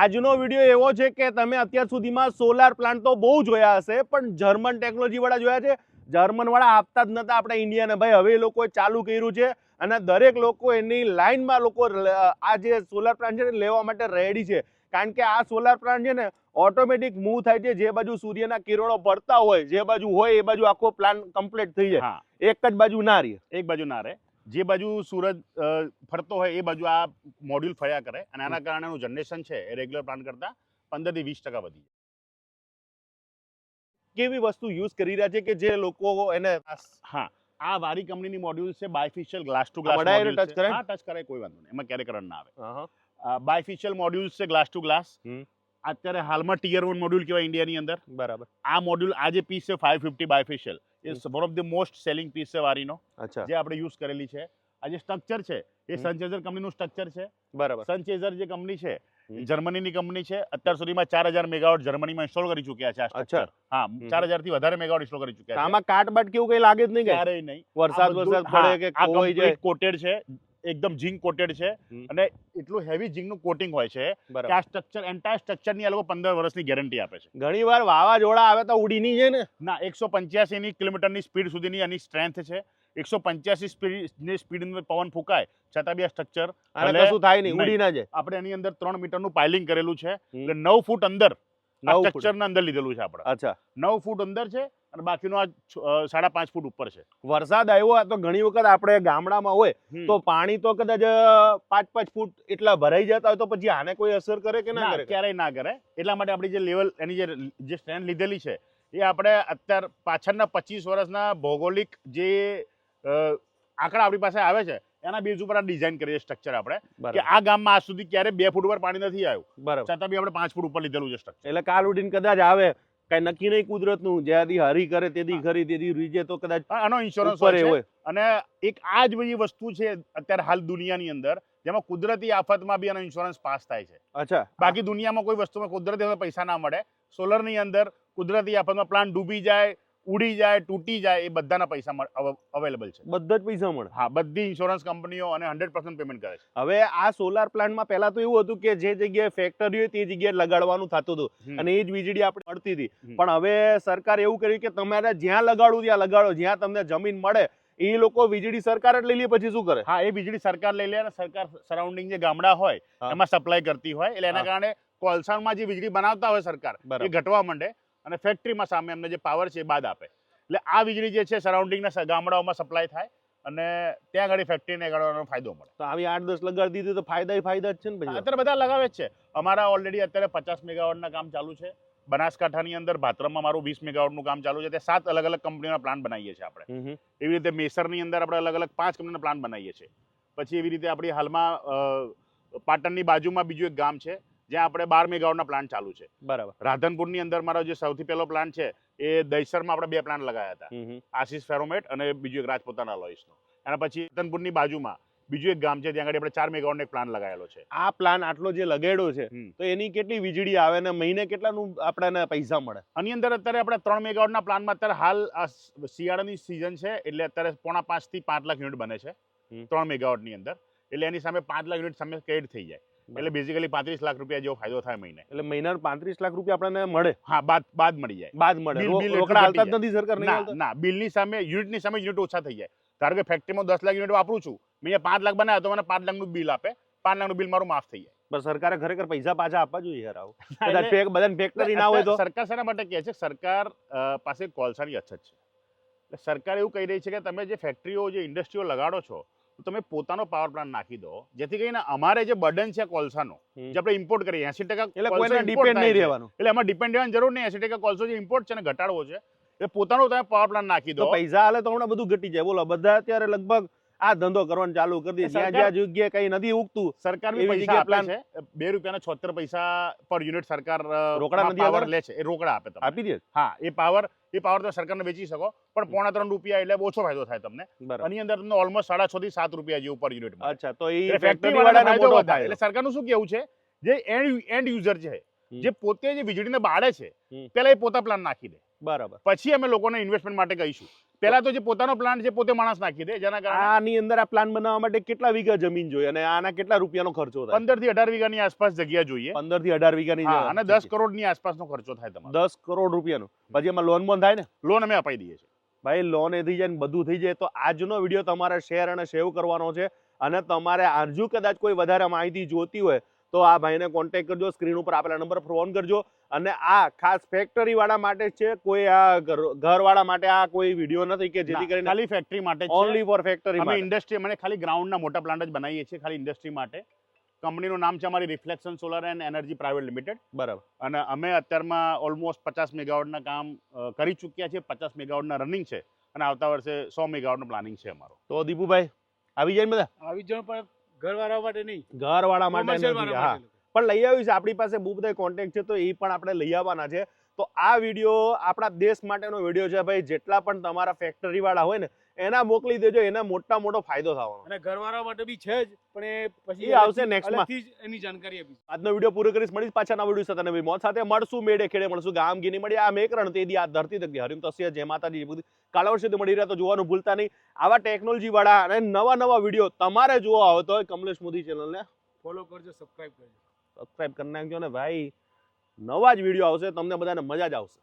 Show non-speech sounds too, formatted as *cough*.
આજનો વીડિયો એવો છે કે તમે અત્યાર સુધીમાં સોલાર પ્લાન્ટ તો બહુ જોયા હશે પણ જર્મન ટેકનોલોજીવાળા જોયા છે. જર્મનવાળા આપતા જ નહોતા આપણા ઇન્ડિયાને ભાઈ હવે એ લોકોએ ચાલુ કર્યું છે અને દરેક લોકો એની લાઇનમાં લોકો આ જે સોલાર પ્લાન્ટ છે લેવા માટે રેડી છે. કારણ કે આ સોલાર પ્લાન્ટ છે ને ઓટોમેટિક મૂવ થાય છે. જે બાજુ સૂર્યના કિરણો પડતા હોય જે બાજુ હોય એ બાજુ આખો પ્લાન કમ્પ્લીટ થઈ જાય. એક જ બાજુ ના રહે. એક બાજુ ના રહે. જે બાજુ સૂરજ ફરતો હોય એ બાજુ આ મોડ્યુલ ફર્યા કરે અને આના કારણે એનું જનરેશન છે એ રેગ્યુલર પ્લાન્ટ કરતાં પંદરથી વીસ ટકા વધી કેવી વસ્તુ યુઝ કરી રહ્યા છે કે જે લોકો એને હા આ વારી કંપનીની મોડ્યુલ છે બાયફિશિયલ ગ્લાસ ટુ ગ્લાસ બધાયને ટચ કરે? હા ટચ કરે કોઈ વાંધો નહીં એમાં ક્યારે કરંટ ના આવે. બાયફિશિયલ મોડ્યુલ્સ છે ગ્લાસ ટુ ગ્લાસ. અત્યારે હાલમાં ટીયર વન મોડ્યુલ કહેવાય ઇન્ડિયાની અંદર. બરાબર. આ મોડ્યુલ આ જે પીસ છે five fifty bifacial A one of the most selling piece છે વારીનો જે આપણે યુઝ કરેલી છે. આ જે સ્ટ્રક્ચર છે એ સનચેઝર કંપનીનું સ્ટ્રક્ચર છે. બરાબર. સનચેઝર જે કંપની છે. જર્મનીની કંપની છે. અત્યાર સુધીમાં ચાર હજાર મેગાવોટ જર્મનીમાં ઇન્સ્ટોલ કરી ચુક્યા છે અચ્છા. હા ચાર હજારથી વધારે મેગાવોટ ઇન્સ્ટોલ કરી ચુક્યા છે. આમાં કાટ બાટ કેવું કઈ લાગે જ નહીં ક્યારેય નહીં. વરસાદ વરસાદ પડે કે કોઈ કોટેડ છે. એકદમ ઝીંક કોટેડ છે અને એટલું હેવી ઝીંકનું કોટિંગ હોય છે કે આ સ્ટ્રક્ચર એન્ટાયર સ્ટ્રક્ચરની આ લોકો પંદર વર્ષની ગેરંટી આપે છે. ઘણી વાર વાવાઝોડા આવે તો ઉડી નહીં જાય ને? ના એકસો પંચ્યાસીની કિલોમીટરની સ્પીડ સુધીની આની સ્ટ્રેન્થ છે. એકસો પંચ્યાસી સ્પીડની સ્પીડ પવન ફૂંકાય છતાં બી આ સ્ટ્રક્ચર શું થાય નહીં. ઉડી ના જાય. આપણે એની અંદર ત્રણ મીટરનું પાઇલિંગ કરેલું છે. એટલે નવ ફૂટ અંદર નવ. સ્ટ્રક્ચરના અંદર લીધેલું છે આપણે અચ્છા. નવ ફૂટ અંદર છે અને બાકીનું આ સાડા પાંચ ફૂટ ઉપર છે. વરસાદ આવ્યો હોય તો ઘણી વખત આપણે ગામડામાં હોય તો પાણી તો કદાચ પાંચ પાંચ ફૂટ એટલા ભરાઈ જતા હોય તો પછી આને કોઈ અસર કરે કે ના કરે? ક્યારેય ના કરે. એટલા માટે આપણી જે લેવલ એની જે જે સ્ટ્રેન્થ લીધેલી છે એ આપણે અત્યાર પાછળના પચીસ વર્ષના ભૌગોલિક જે આંકડા આપણી પાસે આવે છે એના બેઝ ઉપર આ ડિઝાઇન કરીએ સ્ટ્રક્ચર આપણે કે આ ગામમાં આજ સુધી ક્યારે બે ફૂટ ઉપર પાણી નથી આવ્યું. બરાબર. છતાં બી આપણે પાંચ ફૂટ ઉપર લીધેલું છે સ્ટ્રક્ચર એટલે કાલ ઉડીને કદાચ આવે કઈ નક્કી નહીં કુદરતનું જ્યાંથી હરી કરે તેથી ખરી તેથી રીજે તો કદાચ આનો ઇન્સ્યોરન્સ હોય છે. અને એક આ જ બધી વસ્તુ છે અત્યારે હાલ દુનિયાની અંદર જેમાં કુદરતી આફતમાં બી આનો ઇન્સ્યોરન્સ પાસ થાય છે. અચ્છા. બાકી દુનિયામાં કોઈ વસ્તુમાં કુદરતી પૈસા ના મળે. સોલરની અંદર કુદરતી આફતમાં પ્લાન્ટ ડૂબી જાય ઉડી જાય તૂટી જાય એ બધાના પૈસા અવેલેબલ છે. બધા જ પૈસા મળે. હા બધી ઇન્સ્યોરન્સ કંપનીઓ અને હંડ્રેડ પર્સન્ટ પેમેન્ટ કરે છે. હવે આ સોલાર પ્લાન્ટમાં પહેલા તો એવું હતું કે જે જગ્યાએ ફેક્ટરી હોય તે જગ્યાએ લગાડવાનું થતું હતું. અને એ જ વીજળી આપણે મળતી હતી. પણ હવે સરકાર એવું કર્યું કે તમારે જ્યાં લગાડવું ત્યાં લગાડો. જ્યાં તમને જમીન મળે એ લોકો વીજળી સરકાર જ લઈ લે પછી શું કરે? હા એ વીજળી સરકાર લઈ લે અને સરકાર સરાઉન્ડિંગ જે ગામડા હોય એમાં સપ્લાય કરતી હોય. એટલે એના કારણે કોલસાણમાં જે વીજળી બનાવતા હોય સરકાર. એ ઘટવા માંડે. અને ફેક્ટરીમાં સામે એમને જે પાવર છે એ બાદ આપે. એટલે આ વીજળી જે છે સરાઉન્ડિંગના ગામડાઓમાં સપ્લાય થાય અને ત્યાં આગળ ફેક્ટરીને ગાળવાનો ફાયદો મળે. તો આવી આઠ દસ લગાડી દીધી તો ફાયદા ફાયદા જ છે ને અત્યારે બધા લગાવે જ છે. અમારા ઓલરેડી અત્યારે પચાસ મેગાવોટના કામ ચાલુ છે. બનાસકાંઠાની અંદર ભાત્રમમાં મારું વીસ મેગાવોટનું કામ ચાલુ છે. ત્યાં સાત અલગ અલગ કંપનીના પ્લાન્ટ બનાવીએ છીએ આપણે. એવી રીતે મેસરની અંદર આપણે અલગ અલગ પાંચ કંપનીના પ્લાન્ટ બનાવીએ છીએ. પછી એવી રીતે આપણી હાલમાં પાટણની બાજુમાં બીજું એક ગામ છે. જ્યાં આપણે બાર મેગાવોટના પ્લાન્ટ ચાલુ છે. બરાબર. રાધનપુરની અંદર મારો જે સૌથી પહેલો પ્લાન્ટ છે એ દહીસરમાં આપણે બે પ્લાન્ટ લગાવ્યા હતા. આશીષ ફેરોમેટ અને બીજું એક રાજપોતાના લોઈસનો અને પછી રાધનપુરની બાજુમાં બીજું એક ગામ છે ત્યાં આગળ આપણે ચાર મેગાવોટનો એક પ્લાન લગાવેલો છે. આ પ્લાન આટલો જે લગાડ્યો છે તો એની કેટલી વીજળી આવે ને મહિને કેટલાનું આપણને પૈસા મળે? આની અંદર અત્યારે આપણે ત્રણ મેગાવોટના પ્લાનમાં અત્યારે હાલ શિયાળાની સિઝન છે એટલે અત્યારે પોણા પાંચથી પાંચ લાખ યુનિટ બને છે. ત્રણ મેગાવોટની અંદર. એટલે એની સામે પાંચ લાખ યુનિટ સામે ક્રેડિટ થઈ જાય. એટલે બેઝિકલી પાંત્રીસ લાખ રૂપિયા જેવો ફાયદો થાય મહિને. એટલે મહિના પાંત્રીસ લાખ રૂપિયા આપણને મળે? હા બાદ બાદ મળી જાય. બાદ મળે. રોકડા હાલતા જ નથી સરકાર ના ના બિલની સામે યુનિટની સામે યુનિટ ઓછા થઈ જાય. ધારો કે ફેક્ટરીમાં દસ લાખ યુનિટ વાપરું છું મેં પાંચ લાખ બનાવ્યા તો મને પાંચ લાખનું બિલ આપે. પાંચ લાખનું બિલ મારું માફ થઈ જાય. પણ સરકારે ખરેખર પૈસા પાછા આપવા જોઈએ યાર આવું. *laughs* બધાને ફેક્ટરી ના હોય તો? સરકાર શેના માટે કહે છે? સરકાર પાસે કોલસાની અછત છે. એટલે સરકાર એવું કહી રહી છે કે તમે જે ફેક્ટરીઓ જે ઇન્ડસ્ટ્રીઓ લગાડો છો તો તમે પોતાનો પાવર પ્લાન્ટ નાખી દો. જેથી કરીને અમારે જે બર્ડન છે કોલસાનો જે આપણે ઇમ્પોર્ટ કરીએ એસી ટકા એટલે કોઈને ડિપેન્ડ નહીં રહેવાનું. એટલે એમાં ડિપેન્ડ રહેવાની જરૂર નહીં એસી ટકા કોલસો જે ઇમ્પોર્ટ છે ને ઘટાડવો છે એટલે પોતાનો તમે પાવર પ્લાન્ટ નાખી દો. પૈસા હાલે તો હમણાં બધું ઘટી જાય. બોલો બધા અત્યારે લગભગ આ ધંધો કરવાનું ચાલુ કરી દે. જ્યાં જ્યાં જગ્યાએ કઈ નથી ઉગતું. સરકાર બી પૈસા આપે છે. બે રૂપિયાના છોતેર પૈસા પર યુનિટ સરકાર રોકડા નથી પાવર લે છે. એ રોકડા આપે તમને. આપી દે હા એ પાવર એ પાવર તમે સરકારને વેચી શકો પણ પોણા ત્રણ રૂપિયા એટલે ઓછો ફાયદો થાય તમને. એની અંદર તમને ઓલમોસ્ટ સાડા છ થી સાત રૂપિયા જેવું પર યુનિટ અચ્છા તો એ ફેક્ટરી વાળાને મોટો ફાયદો થાય એટલે સરકારનું શું કેવું છે? જે એન્ડ એન્ડ યુઝર છે. જે પોતે જે વીજળીને બાળે છે પેલા એ પોતા પ્લાન નાખી દે. બરાબર. પછી અમે લોકોને ઇન્વેસ્ટમેન્ટ માટે કહીશું. પહેલા તો જે પોતાનો પ્લાન્ટ છે પોતે માણસ નાખી દે જેના કારણે આની અંદર આ પ્લાન બનાવવા માટે કેટલા વીઘા જમીન જોઈએ અને આના કેટલા રૂપિયાનો ખર્ચો થાય? પંદરથી અઢાર વીઘાની આસપાસ જગ્યા જોઈએ. પંદરથી અઢાર વીઘાની અને દસ કરોડની આસપાસનો ખર્ચો થાય તમારો. દસ કરોડ રૂપિયાનો. પછી એમાં લોન બોન થાય ને? લોન અમે અપાઈ દઈએ છીએ. ભાઈ લોન એ થઈ જાય ને બધું થઈ જાય. તો આજનો વીડિયો તમારે શેર અને સેવ કરવાનો છે. અને તમારે આજુ કદાચ કોઈ વધારે માહિતી જોતી હોય તો આ ભાઈને કોન્ટેક કરજો સ્ક્રીન ઉપર આપેલા નંબર પર ફોન કરજો. અને આ ખાસ ફેક્ટરી વાળા માટે છે કોઈ આ ઘર વાળા માટે આ કોઈ વીડિયો નથી કે જેથી ના, કરીને ખાલી ફેક્ટરી માટે ઓનલી ફોર ફેક્ટરી અમે ઇન્ડસ્ટ્રી મને ખાલી ગ્રાઉન્ડના મોટા પ્લાન્ટ જ બનાવીએ છીએ ખાલી ઇન્ડસ્ટ્રી માટે. કંપનીનું નામ છે અમારી reflection solar and energy private limited બરાબર. અને અમે અત્યારમાં ઓલમોસ્ટ પચાસ મેગાવોટના કામ કરી ચૂક્યા છે પચાસ મેગાવોટના રનિંગ છે. અને આવતા વર્ષે સો મેગાવોટનું પ્લાનિંગ છે અમારો. તો દીપુભાઈ આવી જાય બધા? આવી જાય પણ ઘરવાળા માટે નહીં. ઘરવાળા માટે નથી, હા. પણ લઈ આવ્યું છે આપણી પાસે બહુ બધા કોન્ટેક્ટ છે તો એ પણ આપણે લઈ આવવાના છે. તો આ વીડિયો આપણા દેશ માટેનો વીડિયો છે ભાઈ. જેટલા પણ તમારા ફેક્ટરી વાળા હોય ને એના મોકલી દેજો એના મોટા મોટો ફાયદો થવાનો. અને ઘરવાળા માટે બી છે જ પણ એ પછી એ આવશે નેક્સ્ટમાં. એની જાણકારી આપી આજનો વીડિયો પૂરો કરીશ મળીશ પાછાના વીડિયો સાથે નવી મોત સાથે. મળશું મેળે ખેડે મળશું ગામ ગીની મળી આ મેકરણ તેદી આ ધરતી તક હરિમ તસ્ય જય માતાજી બધી કાલા વર્ષે મળી રહ્યા તો જોવાનું ભૂલતા નહીં. આવા ટેકનોલોજી વાળા અને નવા નવા વીડિયો તમારે જોવા હોય તો કમલેશ મોદી ચેનલને ફોલો કરજો સબસ્ક્રાઇબ કરજો. સબસ્ક્રાઇબ કરી નાખજો ને ભાઈ. નવા જ વીડિયો આવશે તમને બધાને મજા જ આવશે.